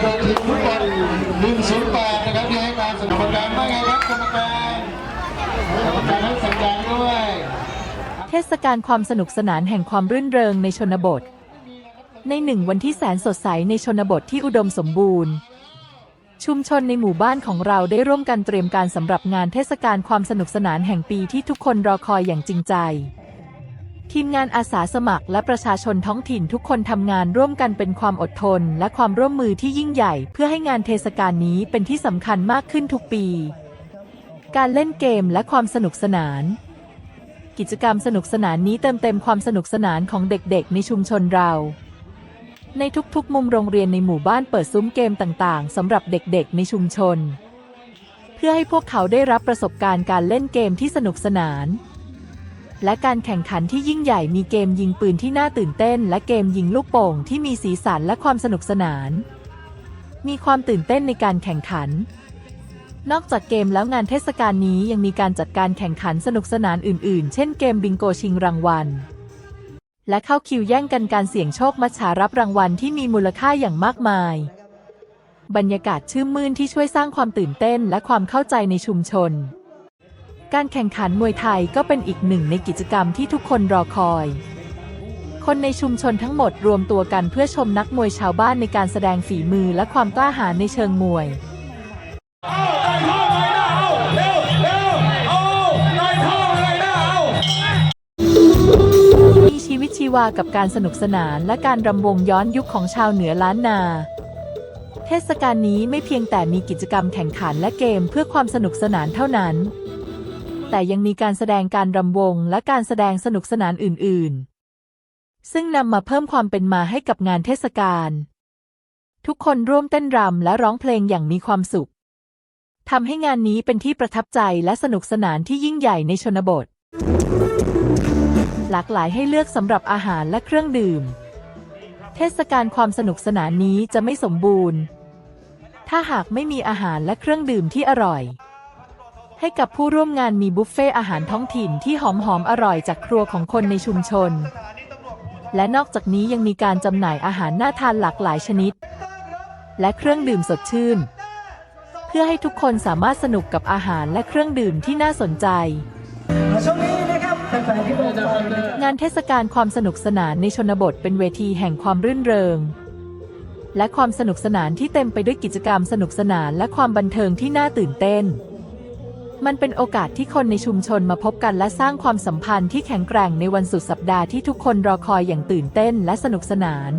โดยทีมฟุตบอล108 นะครับที่ให้การสนับสนุนกรรมการว่าไงครับกรรมการกรรมการให้สัญญาณด้วยเทศกาลความสนุกสนานแห่งความรื่นเริงในชนบท ในหนึ่งวันที่แสนสดใสในชนบทที่อุดมสมบูรณ์ ชุมชนในหมู่บ้านของเราได้ร่วมกันเตรียมการสำหรับงานเทศกาลความสนุกสนานแห่งปีที่ทุกคนรอคอยอย่างจริงใจ ทีมงานอาสาสมัครและประชาชนท้องถิ่นทุกคนทำงานร่วมกันเป็นความอดทน และความร่วมมือที่ยิ่งใหญ่ เพื่อให้งานเทศกาลนี้เป็นที่สำคัญมากขึ้นทุกปี การเล่นเกมและความสนุกสนาน กิจกรรมสนุกสนานนี้เติมเต็มความสนุกสนานของเด็กๆ ในชุมชนเรา ในทุกๆ มุมโรงเรียนในหมู่บ้านเปิดซุ้มเกมต่างๆสำหรับเด็กๆ ในชุมชน เพื่อให้พวกเขาได้รับประสบการณ์การเล่นเกมที่สนุกสนาน และการแข่งขันที่ยิ่งใหญ่มีเกมยิงปืนที่น่าตื่นเต้น และเกมยิงลูกโป่งที่มีสีสันและความสนุกสนาน มีความตื่นเต้นในการแข่งขัน นอกจากเกมแล้วงานเทศกาลนี้ยังมีการจัดการแข่งขันสนุกสนานอื่นๆ เช่นเกมบิงโกชิงรางวัล และเข้าคิวแย่งกันการเสี่ยงโชคมัชชารับรางวัลที่มีมูลค่าอย่างมากมาย บรรยากาศชื่นมื่นที่ช่วยสร้างความตื่นเต้นและความเข้าใจในชุมชน การแข่งขันมวยไทยก็เป็นอีกหนึ่งในกิจกรรมที่ทุกคนรอคอย คนในชุมชนทั้งหมดรวมตัวกันเพื่อชมนักมวยชาวบ้านในการแสดงฝีมือและความกล้าหาญในเชิงมวยมีชีวิตชีวากับการสนุกสนานและการรำวงย้อนยุคของชาวเหนือล้านนา เทศกาลนี้ไม่เพียงแต่มีกิจกรรมแข่งขันและเกมเพื่อความสนุกสนานเท่านั้น แต่ยังมีการแสดงการรำวงและการแสดงสนุกสนานอื่น ๆ ซึ่งนำมาเพิ่มความเป็นมาให้กับงานเทศกาล ทุกคนร่วมเต้นรำและร้องเพลงอย่างมีความสุขทำให้งานนี้เป็นที่ประทับใจและสนุกสนานที่ยิ่งใหญ่ในชนบท หลากหลายให้เลือกสำหรับอาหารและเครื่องดื่ม เทศกาลความสนุกสนานนี้จะไม่สมบูรณ์ ถ้าหากไม่มีอาหารและเครื่องดื่มที่อร่อย ให้กับผู้ร่วมงานมีบุฟเฟ่อาหารท้องถิ่นที่หอมหอมๆอร่อยจากครัวของคนในชุมชน และนอกจากนี้ยังมีการจำหน่ายอาหารน่าทานหลากหลายชนิด และเครื่องดื่มสดชื่น เพื่อให้ทุกคนสามารถสนุกกับอาหารและเครื่องดื่มที่น่าสนใจ ช่วงนี้นะครับแฟนๆที่ดูบองานเทศกาลความสนุกสนานในชนบทเป็นเวทีแห่งความรื่นเริง และความสนุกสนานที่เต็มไปด้วยกิจกรรมสนุกสนานและความบันเทิงที่น่าตื่นเต้น มันเป็นโอกาสที่คนในชุมชนมาพบกันและสร้างความสัมพันธ์ที่แข็งแกร่งในวันสุดสัปดาห์ที่ทุกคนรอคอยอย่างตื่นเต้นและสนุกสนาน